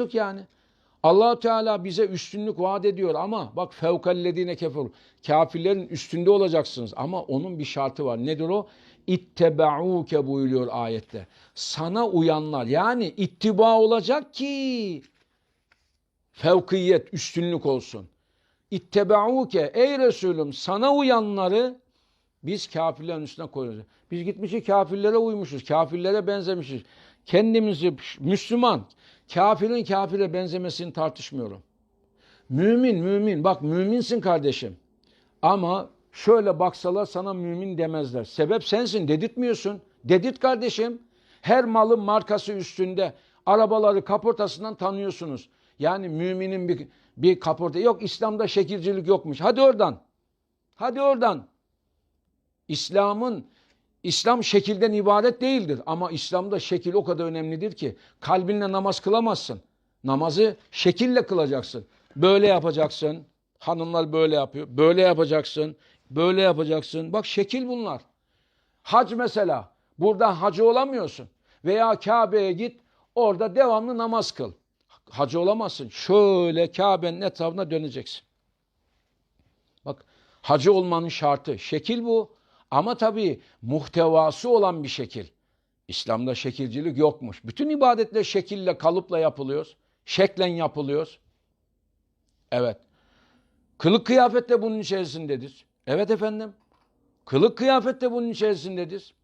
yaptık yani. allah Teala bize üstünlük vaat ediyor ama bak fevkallezine kefer. Kafirlerin üstünde olacaksınız ama onun bir şartı var. Nedir o? İtteba'uke buyuruyor ayette. Sana uyanlar yani ittiba olacak ki fevkiyet, üstünlük olsun. İtteba'uke ey Resulüm sana uyanları biz kafirlerin üstüne koyuyoruz. Biz gitmişiz kafirlere uymuşuz, kafirlere benzemişiz. Kendimizi Müslüman, kafirin kafire benzemesini tartışmıyorum. Mümin, mümin. Bak müminsin kardeşim. Ama şöyle baksalar sana mümin demezler. Sebep sensin, dedirtmiyorsun. Dedirt kardeşim. Her malın markası üstünde. Arabaları kaportasından tanıyorsunuz. Yani müminin bir, bir kaporta. Yok İslam'da şekilcilik yokmuş. Hadi oradan. Hadi oradan. İslam'ın İslam şekilden ibaret değildir ama İslam'da şekil o kadar önemlidir ki kalbinle namaz kılamazsın. Namazı şekille kılacaksın. Böyle yapacaksın. Hanımlar böyle yapıyor. Böyle yapacaksın. Böyle yapacaksın. Bak şekil bunlar. Hac mesela. Burada hacı olamıyorsun. Veya Kabe'ye git. Orada devamlı namaz kıl. Hacı olamazsın. Şöyle Kabe'nin etrafına döneceksin. Bak hacı olmanın şartı. Şekil bu. Ama tabii muhtevası olan bir şekil. İslam'da şekilcilik yokmuş. Bütün ibadetler şekille, kalıpla yapılıyor. Şeklen yapılıyor. Evet. Kılık kıyafet de bunun içerisindedir. Evet efendim. Kılık kıyafet de bunun içerisindedir.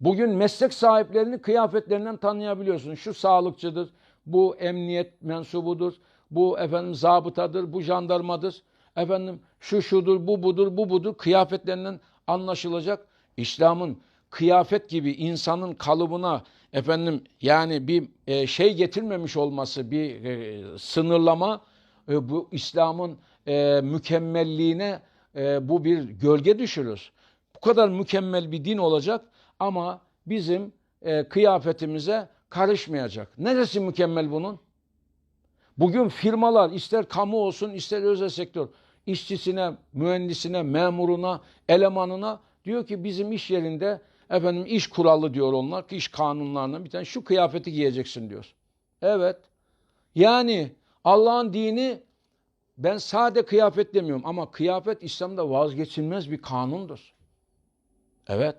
Bugün meslek sahiplerini kıyafetlerinden tanıyabiliyorsun. Şu sağlıkçıdır, bu emniyet mensubudur, bu efendim zabıtadır, bu jandarmadır. Efendim şu şudur, bu budur, bu budur kıyafetlerinden anlaşılacak. İslam'ın kıyafet gibi insanın kalıbına efendim yani bir e, şey getirmemiş olması, bir e, sınırlama e, bu İslam'ın mükemmelliğine bu bir gölge düşürür. Bu kadar mükemmel bir din olacak ama bizim kıyafetimize karışmayacak. Neresi mükemmel bunun? Bugün firmalar ister kamu olsun ister özel sektör işçisine, mühendisine, memuruna, elemanına diyor ki bizim iş yerinde efendim iş kuralı diyor onlar, iş kanunlarına bir tane şu kıyafeti giyeceksin diyor. Evet. Yani Allah'ın dini ben sade kıyafet demiyorum ama kıyafet İslam'da vazgeçilmez bir kanundur. Evet.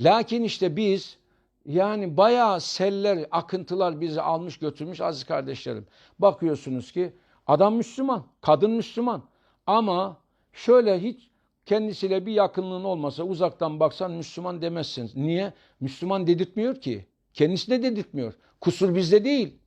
Lakin işte biz yani bayağı seller, akıntılar bizi almış götürmüş aziz kardeşlerim. Bakıyorsunuz ki adam Müslüman, kadın Müslüman. Ama şöyle hiç kendisiyle bir yakınlığın olmasa uzaktan baksan Müslüman demezsiniz. Niye? Müslüman dedirtmiyor ki. Kendisine dedirtmiyor. Kusur bizde değil.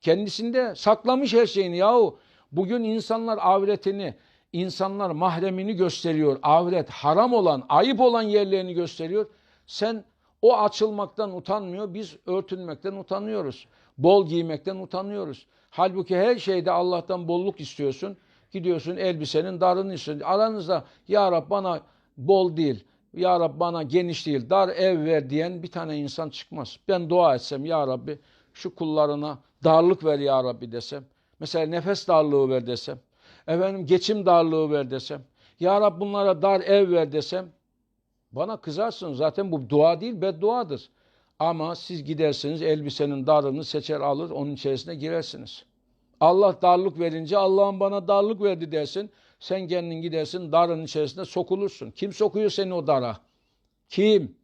Kendisinde saklamış her şeyini yahu. Bugün insanlar avretini, insanlar mahremini gösteriyor. Avret haram olan, ayıp olan yerlerini gösteriyor. Sen o açılmaktan utanmıyor, biz örtünmekten utanıyoruz. Bol giymekten utanıyoruz. Halbuki her şeyde Allah'tan bolluk istiyorsun. Gidiyorsun elbisenin darını istiyorsun. Aranızda ya Rab bana bol değil, ya Rab bana geniş değil, dar ev ver diyen bir tane insan çıkmaz. Ben dua etsem ya Rabbi şu kullarına darlık ver ya Rabbi desem. Mesela nefes darlığı ver desem. Efendim geçim darlığı ver desem. Ya Rab bunlara dar ev ver desem. Bana kızarsın zaten bu dua değil bedduadır. Ama siz gidersiniz elbisenin darını seçer alır onun içerisine girersiniz. Allah darlık verince Allah'ın bana darlık verdi dersin. Sen kendin gidersin darın içerisine sokulursun. Kim sokuyor seni o dara? Kim?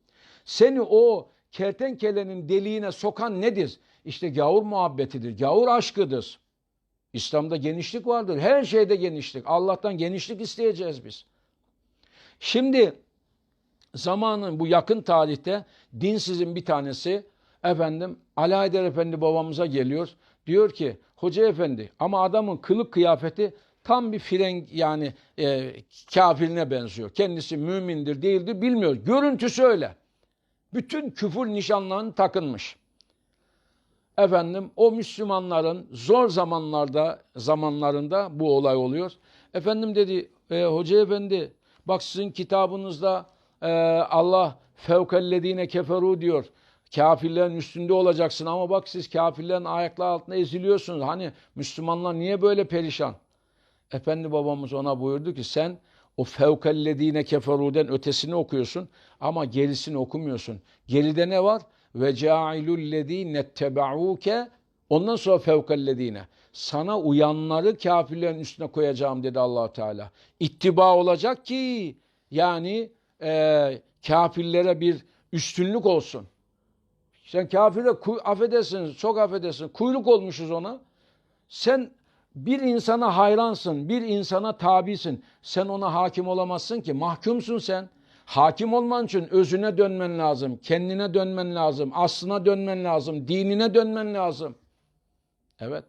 Seni o kertenkelenin deliğine sokan nedir? İşte gavur muhabbetidir, gavur aşkıdır. İslam'da genişlik vardır. Her şeyde genişlik. Allah'tan genişlik isteyeceğiz biz. Şimdi zamanın bu yakın tarihte dinsizin bir tanesi efendim Ali Haydar Efendi babamıza geliyor. Diyor ki hoca efendi ama adamın kılık kıyafeti tam bir frenk yani e, kafirine benziyor. Kendisi mümindir değildir bilmiyor. Görüntüsü öyle. Bütün küfür nişanlarını takınmış. Efendim o Müslümanların zor zamanlarda zamanlarında bu olay oluyor. Efendim dedi e, hoca efendi bak sizin kitabınızda e, Allah fevkellezine keferu diyor. Kafirlerin üstünde olacaksın ama bak siz kafirlerin ayakları altında eziliyorsunuz. Hani Müslümanlar niye böyle perişan? Efendi babamız ona buyurdu ki sen o fevkellezine keferuden ötesini okuyorsun ama gerisini okumuyorsun. Geride ne var? Ve cailul lezine tebauke Ondan sonra fevkallezine. Sana uyanları kafirlerin üstüne koyacağım dedi allah Teala. İttiba olacak ki yani e, kafirlere bir üstünlük olsun. Sen kafire affedersin, çok affedersin, kuyruk olmuşuz ona. Sen bir insana hayransın, bir insana tabisin. Sen ona hakim olamazsın ki, mahkumsun sen. Hakim olman için özüne dönmen lazım, kendine dönmen lazım, aslına dönmen lazım, dinine dönmen lazım. Evet.